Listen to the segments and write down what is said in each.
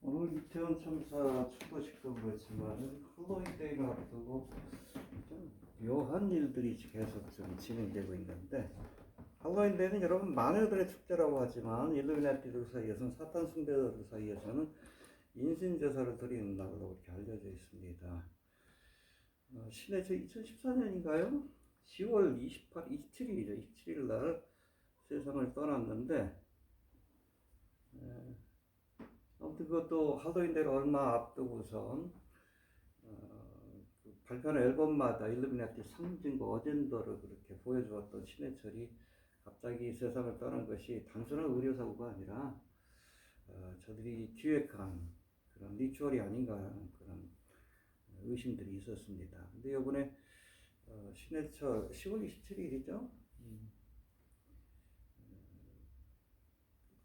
오늘 이태원 참사 추도식도 그렇지만 할로윈데이를 앞두고 좀 묘한 일들이 계속 좀 진행되고 있는데 할로윈데이는 여러분 마녀들의 축제라고 하지만 일루미나티들 사이에서는 사탄 숭배자들 사이에서는 인신 제사를 드리는 날로 그렇게 알려져 있습니다. 어, 신의 저 2014년인가요? 10월 28, 27일이죠. 27일 날 세상을 떠났는데 에, 아무튼 그것도 할로윈데이를 얼마 앞두고선 어, 그 발표하는 앨범마다 일루미나티 상징과 어젠더를 그렇게 보여주었던 신해철이 갑자기 세상을 떠난 것이 단순한 의료사고가 아니라 어, 저들이 기획한 그런 리추얼이 아닌가 하는 그런 의심들이 있었습니다. 근데 이번에 어, 신해철 10월 27일이죠. 음.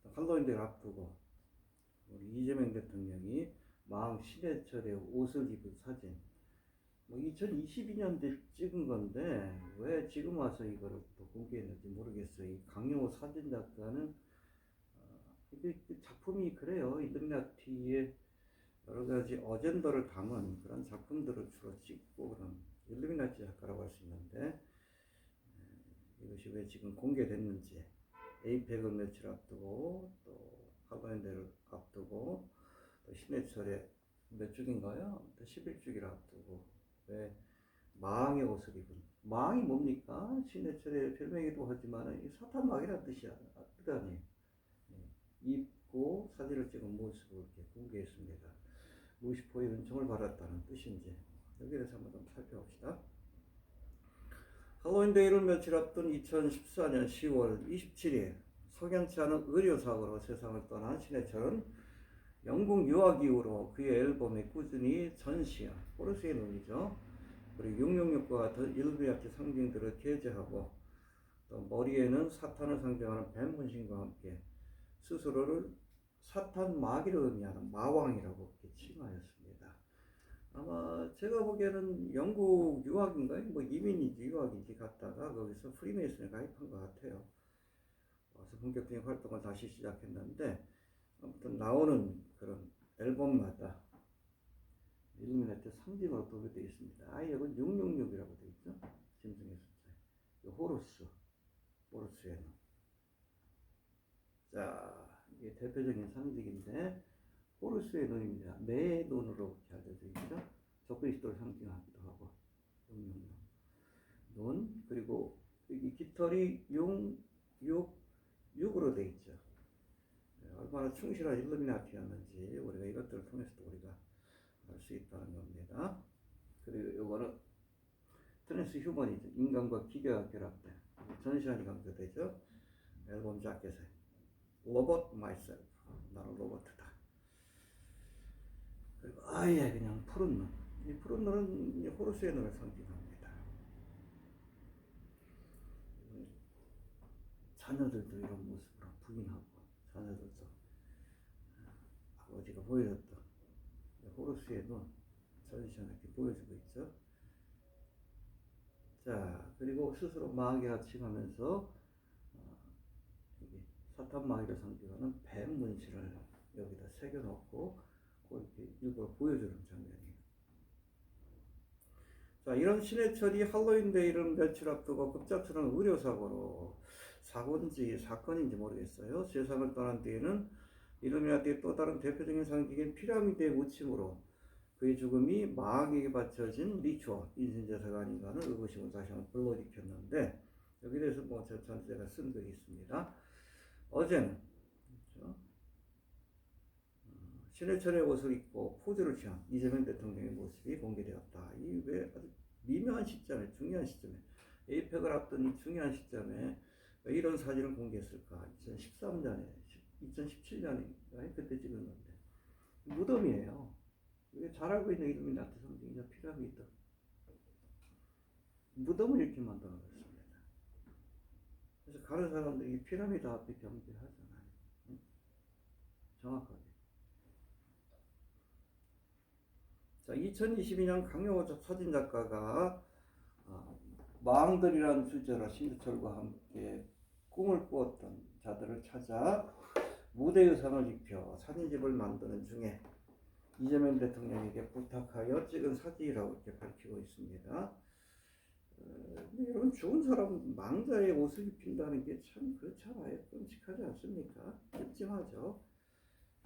어, 할로윈데이를 앞두고 우리 이재명 대통령이 마음 신해철의 옷을 입은 사진. 뭐 2022년도에 찍은 건데 왜 지금 와서 이거를 또 공개했는지 모르겠어요. 이 강용호 사진 작가는 어, 이게 그 작품이 그래요. 일루미나티의 여러 가지 어젠더를 담은 그런 작품들을 주로 찍고 그런 일루미나티 작가라고 할 수 있는데 에, 이것이 왜 지금 공개됐는지 에이펙을 며칠 앞두고 또 하바인데를 앞두고 또 신해철의 몇 주기인가요? 또 11주기를 앞두고 왜 마왕의 옷을 입은 마왕이 뭡니까? 신해철의 별명이기도 하지만 이 사탄 마귀라는 뜻이 뜻 아니에요. 예, 입고 사진을 찍은 모습을 이렇게 공개했습니다. 무시포의 은총을 받았다는 뜻인지 여기에 대해서 한번 좀 살펴봅시다. 할로윈데이를 며칠 앞둔 2014년 10월 27일 석연치 않은 의료사고로 세상을 떠난 신해철은 영국 유학 이후로 그의 앨범에 꾸준히 전시한 포르스의 눈이죠. 그리고 666과 같은 일루미나티 상징들을 게재하고 또 머리에는 사탄을 상징하는 뱀 문신과 함께 스스로를 사탄 마귀를 의미하는 마왕이라고 칭하였습니다. 아마 제가 보기에는 영국 유학인가요? 뭐 이민인지 유학인지 갔다가 거기서 프리메이슨에 가입한 것 같아요. 본격적인 활동을 다시 시작했는데 아무튼 나오는 그런 앨범마다 일루미나티 상징으로 도배되어 있습니다. 아, 이건 666이라고 되어 있죠? 짐승의 숫자. 호루스, 호루스의 눈. 자, 이게 대표적인 상징인데 호루스의 눈입니다. 매의 이렇게 알려져 있죠? 적그리스도를 상징하기도 하고 666. 눈 그리고 여기 깃털이 6, 6, 6으로 되어 있죠. 네, 얼마나 충실한 일루미나티였는지 우리가 이것들을 통해서도 우리가 알 수 있다는 겁니다. 그리고 이거는 트랜스 휴머니즘, 인간과 기계가 결합된 전시안이 강조되죠. 앨범 자켓에 로봇 마이셀프, 나는 로봇이다. 그리고 아예 그냥 푸른 눈, 이 푸른 눈은 호르스의 눈을 상징합니다. 자녀들도 이런 모습으로 부인하고 자녀들도 아버지가 보여줬던 호르스의 눈 전시안 이렇게 보여주고 있죠. 자 그리고 스스로 마귀라 칭하면서 어, 사탄 마귀를 상징하는 뱀 문신을 여기다 새겨놓고 그 이렇게 일부러 보여주는 장면이에요. 자 이런 신해철이 할로윈데이를 며칠 앞두고 급작스러운 의료사고로 사고인지 사건인지 모르겠어요. 세상을 떠난 뒤에는 일루미나티의 또 다른 대표적인 상징인 피라미드의 무침으로 그의 죽음이 마귀에게 바쳐진 리추얼 인신제사가 아닌가 하는 의구심을 다시 한번 불러일으켰는데 여기에 대해서 뭐 저찬 제가 쓴 글이 있습니다. 어제는 그렇죠? 어, 신해철의 옷을 입고 포즈를 취한 이재명 대통령의 모습이 공개되었다. 이 왜 아주 미묘한 시점에 중요한 시점에 에이펙을 앞둔 이 중요한 시점에 왜 이런 사진을 공개했을까? 2013년에 2017년에 그때 찍은 건데 무덤이에요. 이게 잘 알고 있는 이름이 나트 성경이죠 피라미드. 무덤을 이렇게 만들어 놨습니다. 그래서 가는 사람들이 이 피라미드 앞에 경배하잖아요. 응? 정확하게. 자, 2022년 강영호 사진 작가가 어, 마왕들이라는 주제로 신주철과 함께 꿈을 꾸었던 자들을 찾아 무대 의상을 입혀 사진집을 만드는 중에 이재명 대통령에게 부탁하여 찍은 사진이라고 이렇게 밝히고 있습니다. 어, 근데 여러분 죽은 사람 망자의 옷을 입힌다는 게 참 그렇잖아요. 끔찍하지 않습니까? 찜찜하죠.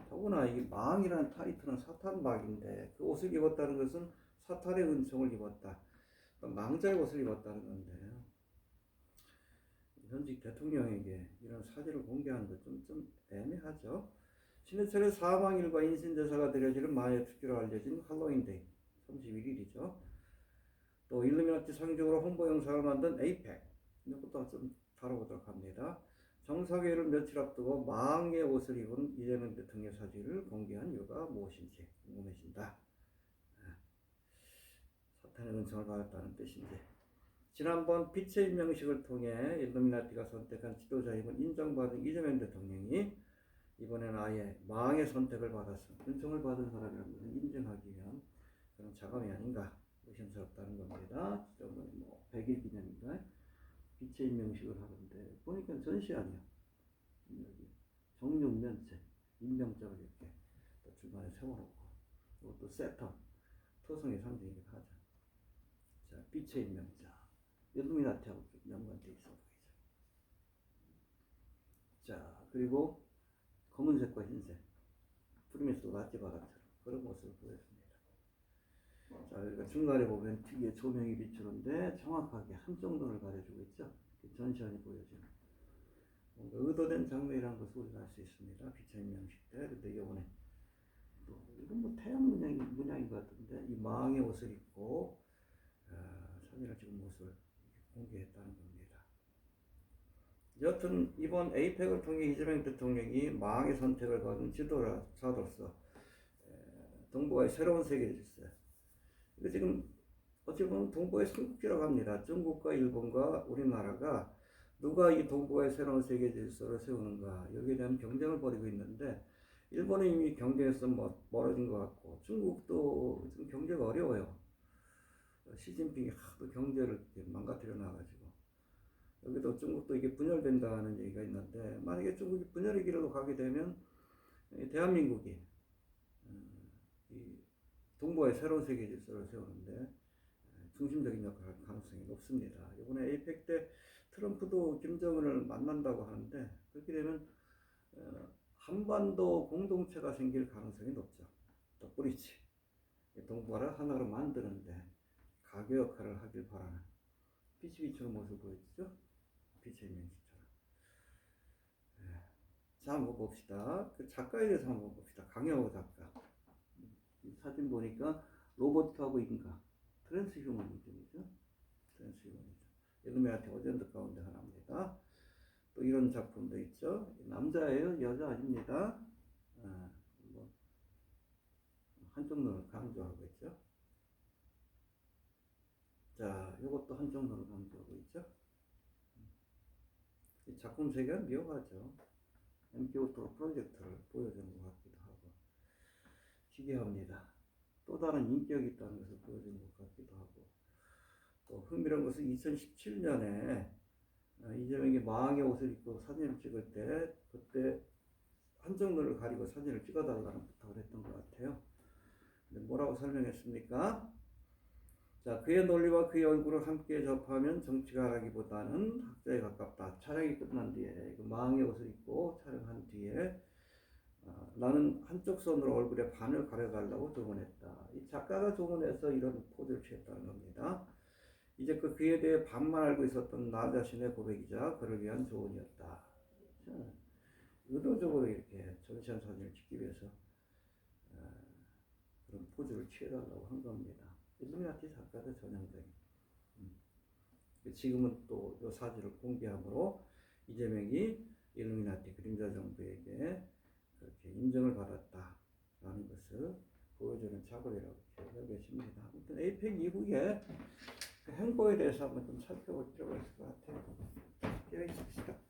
더구나 이 망이라는 타이틀은 사탄막인데 그 옷을 입었다는 것은 사탄의 은총을 입었다. 망자의 옷을 입었다는 건데요. 현직 대통령에게 이런 사진을 공개하는 것좀 좀 애매하죠. 신해철의 사망일과 인신대사가 드려지는 마의 특기로 알려진 할로윈데이 31일이죠. 또 일루미나티 상징으로 홍보 영상을 만든 에이펙 이것부터 좀 다뤄보도록 합니다. 정사회를 며칠 앞두고 망의 옷을 입은 이재명 대통령 사진을 공개한 이유가 무엇인지 궁금해진다. 아, 사탄의 은총을 받았다는 뜻인지. 지난번 빛의 임명식을 통해 일루미나티가 선택한 지도자임을 인정받은 이재명 대통령이 이번에는 아예 망의 선택을 받아서 은총을 받은 사람이라는 것을 인정하기 위한 그런 자감이 아닌가 의심스럽다는 겁니다. 지난번에 뭐 100일 기념인가 빛의 임명식을 하는데 보니까 전시 아니야. 여기 정육면체 임명장을 이렇게 또 중간에 세워놓고 이것도 세터 토성의 상징이기도 하죠. 자 빛의 임명자 일루미나티하고 연관되어 있어 보이죠. 자 그리고 검은색과 흰색 프리미스 라지바라처럼 그런 모습을 보였습니다. 자 여기가 중간에 보면 특유의 조명이 비추는데 정확하게 한쪽 눈을 가려주고 있죠. 전시안이 보여지는 뭔가 의도된 장면이라는 것을 우리가 알 수 있습니다. 빛의 명식 때 근데 이번에 또 이건 뭐 태양 문양이 문양인 것 같은데 이 망의 옷을 입고 아, 사진을 찍은 모습을 공개했다는 겁니다. 여튼 이번 에이펙을 통해 이재명 대통령이 망의 선택을 받은 지도자로서 동북아의 새로운 세계를 질서요. 이거 지금 어찌 보면 동북아의 삼국지라고 합니다. 중국과 일본과 우리나라가 누가 이 동북아의 새로운 세계 질서를 세우는가 여기에 대한 경쟁을 벌이고 있는데 일본은 이미 경쟁에서 뭐 멀어진 것 같고 중국도 지금 경제가 어려워요. 시진핑이 하도 경제를 망가뜨려 놔가지고 여기도 중국도 이게 분열된다는 얘기가 있는데 만약에 중국이 분열의 길로 가게 되면 대한민국이 이 동북아의 새로운 세계 질서를 세우는데 중심적인 역할을 할 가능성이 높습니다. 이번에 에이펙 때 트럼프도 김정은을 만난다고 하는데 그렇게 되면 한반도 공동체가 생길 가능성이 높죠. 또 브리치 동북아를 하나로 만드는데 가교 역할을 하길 바라는 빛이 비추는 모습을 보여주죠. 빛의 명식처럼. 자, 한번 봅시다. 그 작가에 대해서 한번 봅시다. 강영호 작가. 이 사진 보니까 로봇하고 인가. 트랜스 휴머니즘이죠. 트랜스 휴머니즘. 일루미나티 오젠드 가운데 하나입니다. 또 이런 작품도 있죠. 남자예요, 여자 아닙니다. 아, 뭐 한쪽 눈을 강조하고 있죠. 자, 이것도 눈을 강조하고 있죠. 이 작품 세계가 묘하죠. MK오토 프로젝트를 보여주는 것 같기도 하고 기괴합니다. 또 다른 인격이 있다는 것을 보여주는 것 같기도 하고 또 흥미로운 것은 2017년에 이재명이 망의 옷을 입고 사진을 찍을 때 그때 눈을 가리고 사진을 찍어달라는 부탁을 했던 것 같아요. 근데 뭐라고 설명했습니까? 자, 그의 논리와 그의 얼굴을 함께 접하면 정치가라기보다는 학자에 가깝다. 촬영이 끝난 뒤에 그 망의 옷을 입고 촬영한 뒤에 어, 나는 한쪽 손으로 얼굴에 반을 가려달라고 조언했다. 이 작가가 조언해서 이런 포즈를 취했다는 겁니다. 이제 그 그에 대해 반만 알고 있었던 나 자신의 고백이자 그를 위한 조언이었다. 자, 의도적으로 이렇게 전시한 사진을 찍기 위해서 어, 그런 포즈를 취해달라고 한 겁니다. 일루미나티 작가들 전형적인. 음. 지금은 또 이 사진을 공개함으로 이재명이 일루미나티 그림자 정부에게 그렇게 인정을 받았다라는 것을 보여주는 작업이라고 여겨집니다. 아무튼 에이펙 이후에 그 행보에 대해서 한번 좀 살펴볼 필요가 있을 것 같아요. 깨어 있읍시다.